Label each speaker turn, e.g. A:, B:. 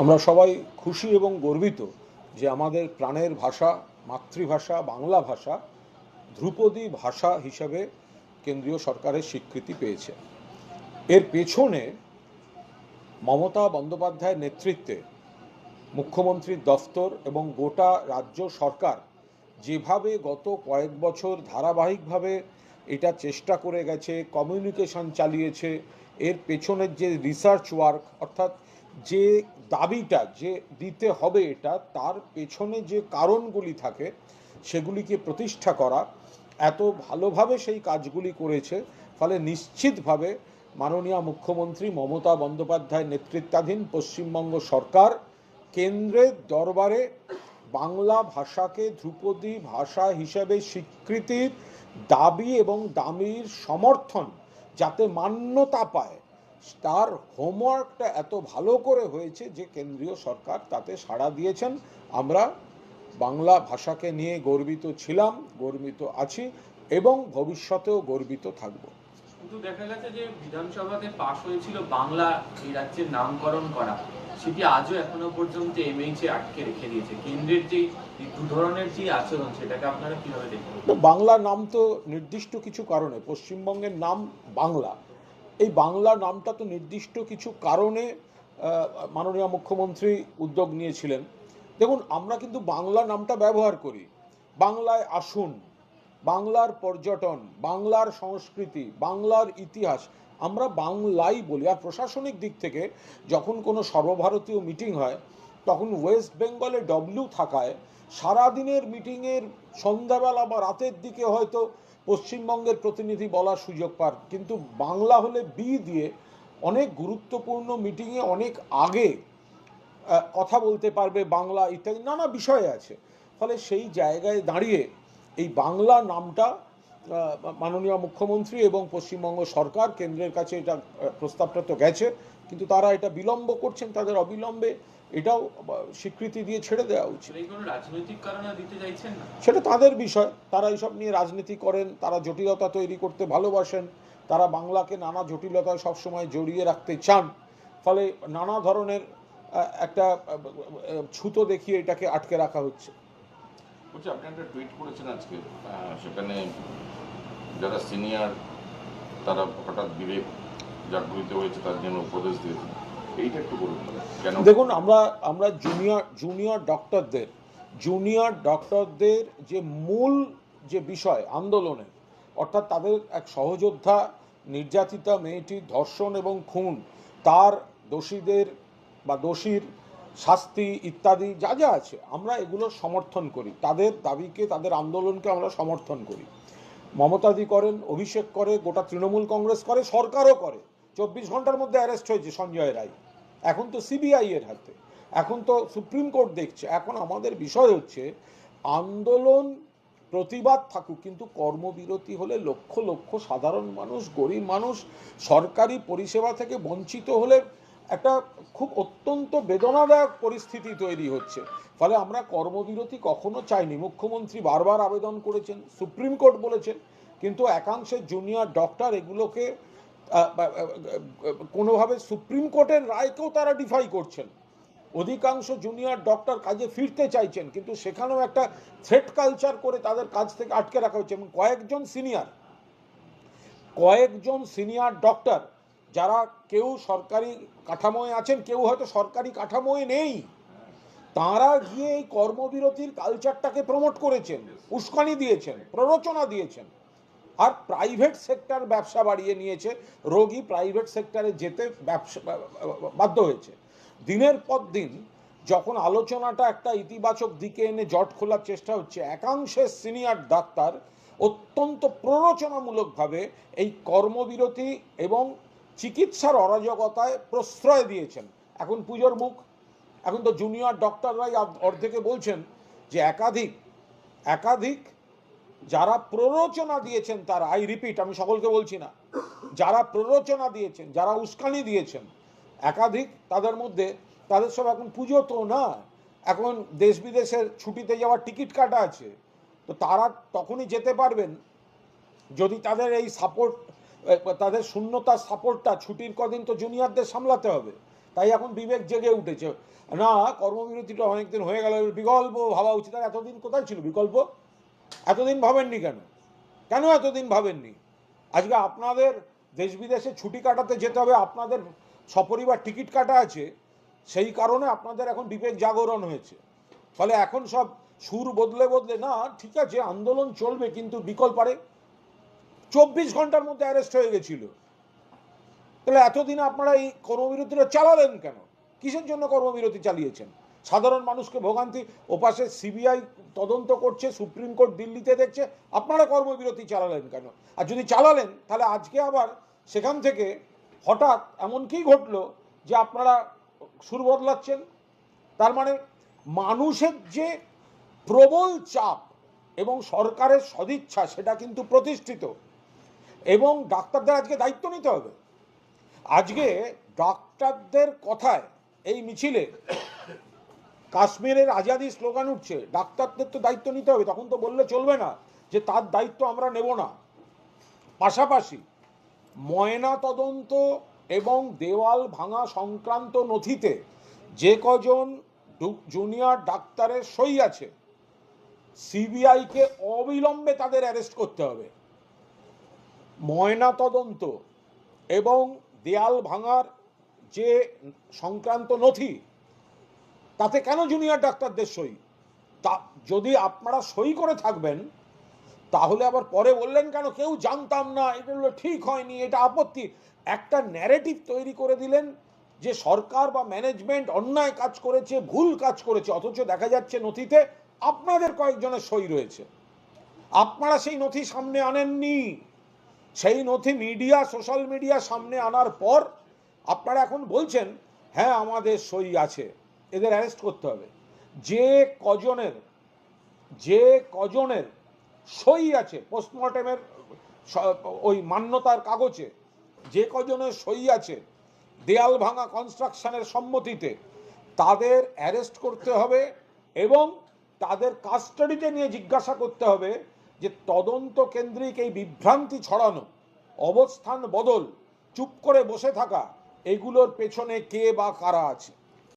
A: আমরা সবাই খুশি এবং গর্বিত যে আমাদের প্রাণের ভাষা, মাতৃভাষা, বাংলা ভাষা ধ্রুপদী ভাষা হিসাবে কেন্দ্রীয় সরকারের স্বীকৃতি পেয়েছে। এর পেছনে মমতা বন্দ্যোপাধ্যায়ের নেতৃত্বে মুখ্যমন্ত্রীর দফতর এবং গোটা রাজ্য সরকার যেভাবে গত কয়েক বছর ধারাবাহিকভাবে এটা চেষ্টা করে গেছে কমিউনিকেশন চালিয়েছে, এর পেছনের যে রিসার্চ ওয়ার্ক অর্থাৎ যে দাবিটা যে দিতে হবে এটা, তার পেছনে যে কারণগুলি থাকে, সেগুলিকে প্রতিষ্ঠা করা, এত ভালোভাবে সেই কাজগুলি করেছে, ফলে নিশ্চিতভাবে মাননীয় মুখ্যমন্ত্রী মমতা বন্দ্যোপাধ্যায়ের নেতৃত্বাধীন পশ্চিমবঙ্গ সরকার কেন্দ্রের দরবারে বাংলা ভাষাকে ধ্রুপদী ভাষা হিসেবে স্বীকৃতির দাবি এবং দাবির সমর্থন যাতে মান্যতা পায় তার হোমওয়ার্কটা এত ভালো করে হয়েছে যে কেন্দ্রীয় সরকার তাতে সাড়া দিয়েছেন। আমরা বাংলা ভাষাকে নিয়ে গর্বিত ছিলাম গর্বিত আছি এবং ভবিষ্যতেও গর্বিত থাকব।
B: কিন্তু দেখা গেছে যে বিধানসভাতে পাশ হয়েছিল বাংলা এই রাজ্যের নামকরণ করা। সেটি আজও এখনও পর্যন্ত এমএইচ আটকে রেখে দিয়েছে। কেন্দ্রের যে দু ধরনের যে আচরণ সেটাকে আপনারা কীভাবে দেখেন
A: তো বাংলা নাম তো নির্দিষ্ট কিছু কারণে পশ্চিমবঙ্গের নাম বাংলা। এই বাংলা নামটা তো নির্দিষ্ট কিছু কারণে মাননীয় মুখ্যমন্ত্রী উদ্যোগ নিয়েছিলেন। দেখুন, আমরা কিন্তু বাংলা নামটা ব্যবহার করি। বাংলায় আসুন, বাংলার পর্যটন, বাংলার সংস্কৃতি, বাংলার ইতিহাস, আমরা বাংলাই বলি। আর প্রশাসনিক দিক থেকে যখন কোনো সর্বভারতীয় মিটিং হয়, তখন ওয়েস্ট বেঙ্গলে ডব্লিউ থাকায় সারাদিনের মিটিংয়ের সন্ধ্যাবেলা বা রাতের দিকে হয়তো পশ্চিমবঙ্গের প্রতিনিধি বলার সুযোগ পান। কিন্তু বাংলা হলে বি দিয়ে অনেক গুরুত্বপূর্ণ মিটিংয়ে অনেক আগে কথা বলতে পারবে বাংলা ইত্যাদি, নানা বিষয় আছে। ফলে সেই জায়গায় দাঁড়িয়ে এই বাংলা নামটা মাননীয় মুখ্যমন্ত্রী এবং পশ্চিমবঙ্গ সরকার কেন্দ্রের কাছে এটা প্রস্তাবটা তো গেছে। কিন্তু তারা এটা বিলম্ব করছেন, তাদের অবিলম্বে এটাও স্বীকৃতি দিয়ে ছেড়ে দেওয়া উচিত।
B: সেটা কি রাজনৈতিক কারণে দিতে চাইছেন না?
A: সেটা তাদের বিষয়। তারা এইসব নিয়ে রাজনীতি করেন তারা জটিলতা তৈরি করতে ভালোবাসেন তারা বাংলাকে নানা জটিলতায় সবসময় জড়িয়ে রাখতে চান। ফলে নানা ধরনের একটা ছুতো দেখিয়ে এটাকে আটকে রাখা হচ্ছে।
C: বলছি আপনি একটা টুইট করেছেন আজকে আহ, সেখানে যারা সিনিয়র তারা হঠাৎ বিবেক জাগরিত হয়েছে তার জন্য উপদেশ দিয়েছেন। এইটা একটু বলুন।
A: দেখুন, আমরা আমরা জুনিয়র জুনিয়র ডক্টরদের জুনিয়র ডক্টরদের যে মূল যে বিষয়, আন্দোলনের, অর্থাৎ তাদের এক সহযোদ্ধা, নির্যাতিতা মেয়েটির ধর্ষণ এবং খুন, তার দোষীদের বা দোষীর শাস্তি ইত্যাদি যা যা আছে, আমরা এগুলো সমর্থন করি। তাদের দাবিকে, তাদের আন্দোলনকে আমরা সমর্থন করি। মমতাদি করেন, অভিষেক করে, গোটা তৃণমূল কংগ্রেস করে, সরকারও করে। চব্বিশ ঘণ্টার মধ্যে অ্যারেস্ট হয়েছে সঞ্জয় রায়। এখন তো সিবিআই এর হাতে। এখন তো সুপ্রিম কোর্ট দেখছে। এখন আমাদের বিষয় হচ্ছে, আন্দোলন প্রতিবাদ থাকুক, কিন্তু কর্মবিরতি হলে লক্ষ লক্ষ সাধারণ মানুষ, গরিব মানুষ, সরকারি পরিষেবা থেকে বঞ্চিত হলে একটা খুব অত্যন্ত বেদনাদায়ক পরিস্থিতি তৈরি হচ্ছে। ফলে আমরা কর্মবিরতি কখনো চাইনি। মুখ্যমন্ত্রী বারবার আবেদন করেছেন সুপ্রিম কোর্ট বলেছেন, কিন্তু একাংশের জুনিয়র ডক্টর এগুলোকে কোনোভাবে সুপ্রিম কোর্টের রায়কেও তারা ডিফাই করছেন। অধিকাংশ জুনিয়র ডক্টর কাজে ফিরতে চাইছেন, কিন্তু সেখানেও একটা থ্রেট কালচার করে তাদের কাজ থেকে আটকে রাখা হচ্ছে এবং কয়েকজন সিনিয়র কয়েকজন সিনিয়র ডক্টর যারা কেউ সরকারি কাঠামোয় আছেন, কেউ হয়তো সরকারি কাঠামোয় নেই, তারা গিয়ে এই কর্মবিরতির কালচারটাকে প্রমোট করেছেন, উস্কানি দিয়েছেন, প্ররোচনা দিয়েছেন। আর প্রাইভেট সেক্টর ব্যবসা বাড়িয়ে নিয়েছে, রোগী প্রাইভেট সেক্টরে যেতে ব্যবসা বাধ্য হয়েছে। দিনের পর দিন যখন আলোচনাটা একটা ইতিবাচক দিকে এনে জট খোলার চেষ্টা হচ্ছে একাংশের সিনিয়র ডাক্তার অত্যন্ত প্ররোচনামূলকভাবে এই কর্মবিরতি এবং চিকিৎসার অরাজকতায় প্রশ্রয় দিয়েছেন। এখন পুজোর মুখ, এখন তো জুনিয়র ডক্টররাই অর্ধেকে বলছেন যে একাধিক একাধিক যারা প্ররোচনা দিয়েছেন তারা আই রিপিট আমি সকলকে বলছি না, যারা প্ররোচনা দিয়েছেন, যারা উস্কানি দিয়েছেন, একাধিক তাদের মধ্যে, তাদের সব এখন পুজো তো না, এখন দেশ বিদেশের ছুটিতে যাওয়ার টিকিট কাটা আছে, তো তারা তখনই যেতে পারবেন, যদি তাদের এই সাপোর্ট তাদের শূন্যতার সাপোর্টটা ছুটির কদিন তো জুনিয়রদের সামলাতে হবে, তাই এখন বিবেক জেগে উঠেছে, না, কর্মবিরতিটা অনেকদিন হয়ে গেল, বিকল্প ভাবা উচিত, আর এতদিন কোথায় ছিল বিকল্প? এতদিন ভাবেননি কেন? কেন এতদিন ভাবেননি? আজকে আপনাদের দেশ বিদেশে ছুটি কাটাতে যেতে হবে, আপনাদের সপরিবার টিকিট কাটা আছে, সেই কারণে আপনাদের এখন বিবেক জাগরণ হয়েছে। ফলে এখন সব সুর বদলে বদলে, না, ঠিক আছে, আন্দোলন চলবে, কিন্তু বিকল্প পারে চব্বিশ ঘণ্টার মধ্যে অ্যারেস্ট হয়ে গেছিল। তাহলে এতদিন আপনারা এই কর্মবিরতিটা চালালেন কেন? কিসের জন্য কর্মবিরতি চালিয়েছেন? সাধারণ মানুষকে ভোগান্তি। ওপাশে সিবিআই তদন্ত করছে, সুপ্রিম কোর্ট দিল্লিতে দেখছে। আপনারা কর্মবিরতি চালালেন কেন? আর যদি চালালেন, তাহলে আজকে আবার সেখান থেকে হঠাৎ এমন কি ঘটলো যে আপনারা সুর বদলাচ্ছেন। তার মানে মানুষের যে প্রবল চাপ এবং সরকারের সদিচ্ছা, সেটা কিন্তু প্রতিষ্ঠিত। এবং ডাক্তারদের আজকে দায়িত্ব নিতে হবে। আজকে ডাক্তারদের কথায় এই মিছিলে কাশ্মীরের আজাদি স্লোগান উঠছে, ডাক্তারদের তো দায়িত্ব নিতে হবে, তখন তো বললে চলবে না যে তার দায়িত্ব আমরা নেব না। পাশাপাশি ময়না তদন্ত এবং দেওয়াল ভাঙা সংক্রান্ত নথিতে যে কজন জুনিয়র ডাক্তারের সই আছে, সিবিআইকে অবিলম্বে তাদের অ্যারেস্ট করতে হবে। ময়না তদন্ত এবং দেয়াল ভাঙার যে সংক্রান্ত নথি তাতে কেন জুনিয়র ডাক্তারদের সই? তা যদি আপনারা সই করে থাকবেন, তাহলে আবার পরে বললেন কেন? কেউ জানতাম না এগুলো ঠিক হয়নি, এটা আপত্তি। একটা ন্যারেটিভ তৈরি করে দিলেন যে সরকার বা ম্যানেজমেন্ট অন্যায় কাজ করেছে, ভুল কাজ করেছে, অথচ দেখা যাচ্ছে নথিতে আপনাদের কয়েকজনের সই রয়েছে। আপনারা সেই নথি সামনে আনেননি। সেই নথি মিডিয়া সোশ্যাল মিডিয়া সামনে আনার পর আপনারা এখন বলছেন হ্যাঁ আমাদের সই আছে। এদের অ্যারেস্ট করতে হবে। যে কজনের যে কজনের সই আছে পোস্টমর্টেমের ওই মান্যতার কাগজে, যে কজনের সই আছে দেয়াল ভাঙা কনস্ট্রাকশনের সম্মতিতে, তাদের অ্যারেস্ট করতে হবে এবং তাদের কাস্টাডিতে নিয়ে জিজ্ঞাসা করতে হবে যে তদন্ত কেন্দ্রিক এই বিভ্রান্তি ছড়ানো, অবস্থান বদল, চুপ করে বসে থাকা, এগুলোর পেছনে কে বা কারা আছে?